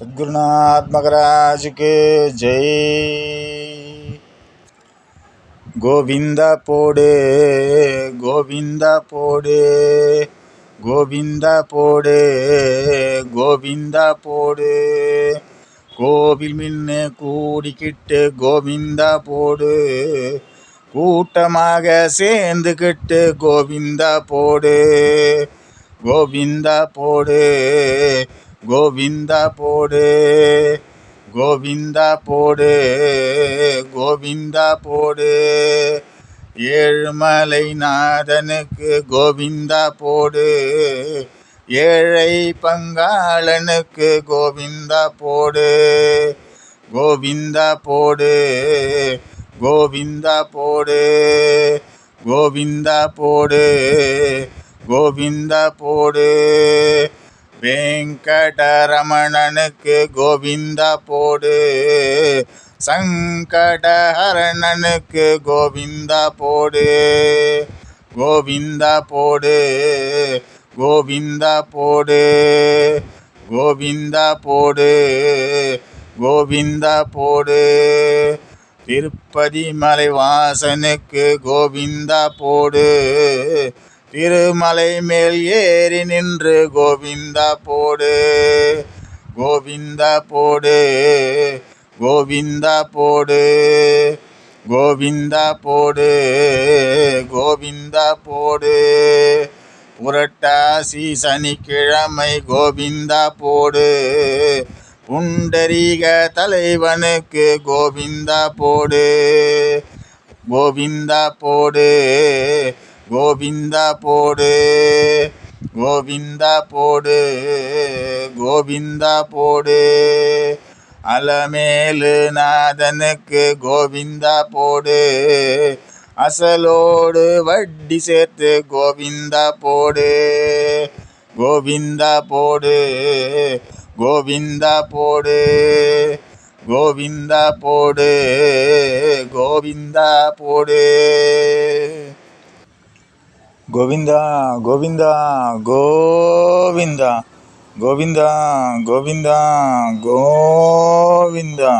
સદગુરુનાથ મહારાજ કે જય ગોવિંદ પોડે ગોવિંદ પોડે கோவிந்த போடு கோவிந்த போடு. கோவில் மின்னு கூடிக்கிட்டு கோவிந்த போடு கூட்டமாக சேர்ந்துக்கிட்டு கோவிந்த போடு. கோவிந்த போடு கோவிந்த போடு கோவிந்த போடு கோவிந்த போடு. ஏழுமலை நாதனுக்கு கோவிந்தா போடு ஏழை பங்காளனுக்கு கோவிந்தா போடு. கோவிந்தா போடு கோவிந்தா போடு கோவிந்தா போடு கோவிந்தா போடு. வெங்கடரமணனுக்கு கோவிந்தா போடு. சங்கடஹரணனுக்கு கோவிந்தா போடு. கோவிந்தா போடு. கோவிந்தா போடு. கோவிந்தா போடு. கோவிந்தா போடு. திருப்பதி மலைவாசனுக்கு கோவிந்தா போடு. திருமலை மேல் ஏறி நின்று கோவிந்தா போடு கோவிந்தா போடு கோவிந்தா போடு கோவிந்தா போடு கோவிந்தா போடு. புரட்டாசி சனிக்கிழமை கோவிந்தா போடு புண்டரீக தலைவனுக்கு கோவிந்தா போடு கோவிந்தா போடு கோவிந்தா போடு கோவிந்தா போடு கோவிந்தா போடு. அலமேலு நாதனுக்கு கோவிந்தா போடு அசலோடு வட்டி சேர்த்து கோவிந்தா போடு. கோவிந்தா போடு கோவிந்தா போடு கோவிந்தா போடு கோவிந்தா போடு. கோவிந்தா கோவிந்தா கோவிந்தா கோவிந்தா கோவிந்தா கோவிந்தா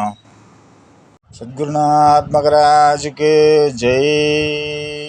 சத்குருநாத் மகராஜுக்கு ஜெய்